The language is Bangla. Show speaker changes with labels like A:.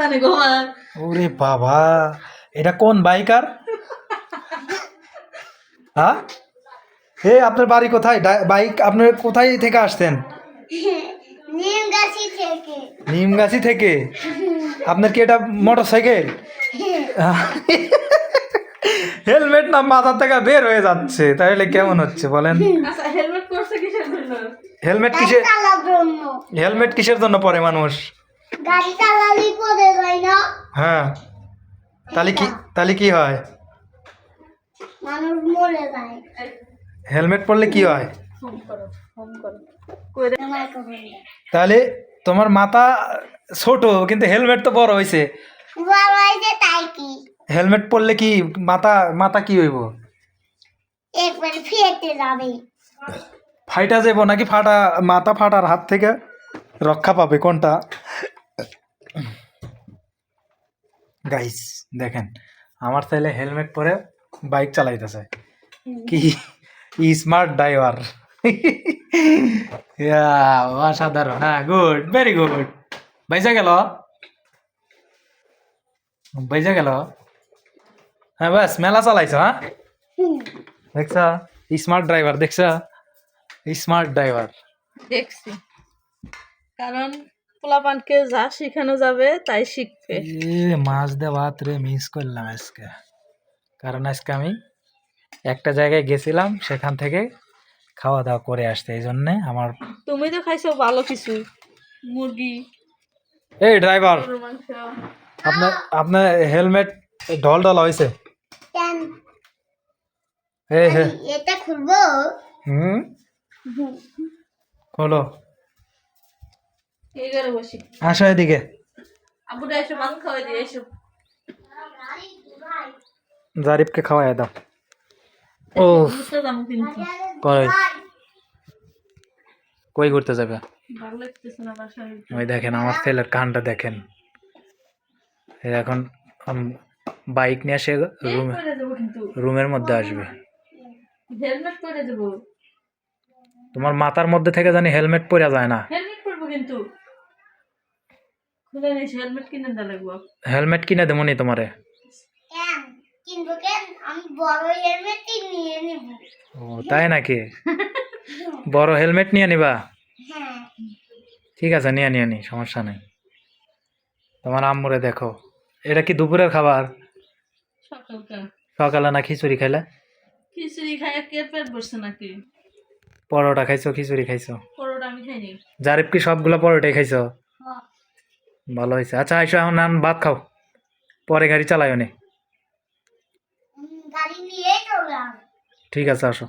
A: সাবধানে ঘুমান
B: ওরে বাবা এটা কোন বাইকার? হ্যাঁ? হে আপনার বাড়ি কোথায়? ডা- বাইক আপনার কোথায় থেকে আসতেন?
C: নিম গাছি থেকে।
B: নিমগাছি থেকে? আপনার কি এটা মোটর সাইকেল হেলমেট না মাথা থেকে বের হয়ে যাচ্ছে তাহলে কেমন হচ্ছে বলেন?
A: আচ্ছা হেলমেট কিসের জন্য?
B: হেলমেট কিসের
C: চালার জন্য।
B: হেলমেট কিসের জন্য পরে মানুষ?
C: গাড়ি চালালি পড়ে যায় না?
B: হ্যাঁ। তাহলে কি তাহলে কি হয়?
C: মানুষ মরে যায়।
B: হেলমেট পরলে কি হয়?
A: ফোন করো ফোন করো। কই রে?
C: আমার কখন
B: তাহলে তোমার মাথা ছোট কিন্তু হেলমেট তো বড় হয়েছে
C: বড় হয়েছে তাই কি?
B: হেলমেট পরলে কি মাথা মাথা কি হইব?
C: একবার ফেটে যাবে।
B: ফাইটা যাব নাকি ফাটা মাথা ফাটার হাত থেকে রক্ষা পাবে কোনটা? গাইস দেখেন আমার ছেলে হেলমেট পরে বাইক চালাইতেছে। কি স্মার্ট ড্রাইভার অসাধারণ। হ্যাঁ গুড ভেরি গুড বাইসা গেল? বাইসা গেল? হ্যাঁ বাস মেলা চালাইছ হ্যাঁ? দেখছ? স্মার্ট ড্রাইভার দেখছ? স্মার্ট ড্রাইভার
A: দেখছি। কারণ পোলাপানকে যা শেখানো যাবে তাই শিখবে।
B: মাছ ভাত রে মিস করলাম আজকে। কারণ আজকে আমি একটা জায়গায় গেছিলাম সেখান থেকে খাওয়া দাওয়া করে আসতে এই জন্যে আমার
A: তুমি তো খাইছো ভালো কিছু মুরগি
B: এই ড্রাইভার আপনার আপনার হেলমেট ঢল ঢল হয়েছে
C: এটা খুলবো?
B: হুম। খোলো। আসো এদিকে। জারিফকে খাওয়াই দাও। ও কই? ঘুরতে যাবে? ওই দেখেন আমার ছেলের কানটা দেখেন। এখন বাইক নিয়ে সে রুমে রুমের মধ্যে আসবে। তোমার মাথার মধ্যে থেকে জানি হেলমেট পরা যায় না।
A: হেলমেট পরবো কিন্তু। হেলমেট কিনে দেওয়া লাগবো।
B: হেলমেট কিনে দেবো নি তোমারে।
C: কেন? কিনবো কেন? আমি বড় হেলমেটই নিয়ে নিব।
B: ও তাই নাকি? বড় হেলমেট নিয়ে নিবা?
C: হ্যাঁ।
B: ঠিক আছে নিয়ে নিয়ে নি সমস্যা নেই। তোমার আম্মুরে দেখো। এটা কি দুপুরের খাবার? সকালে না খিচুড়ি খাইলে?
A: খিচুড়ি খাই কে পেট বসছে নাকি?
B: পরোটা খাইছো খিচুড়ি খাইছো?
A: পরোটা আমি খাইনি।
B: জারিফ কি সবগুলো পরোটাই খাইছো?
C: হ্যাঁ।
B: ভালো হয়েছে। আচ্ছা আইসো এখন নান ভাত খাও। পরে গাড়ি চালাইও নি।
C: উম, গাড়ি নিয়ে চলে আসব
B: ঠিক আছে আসো।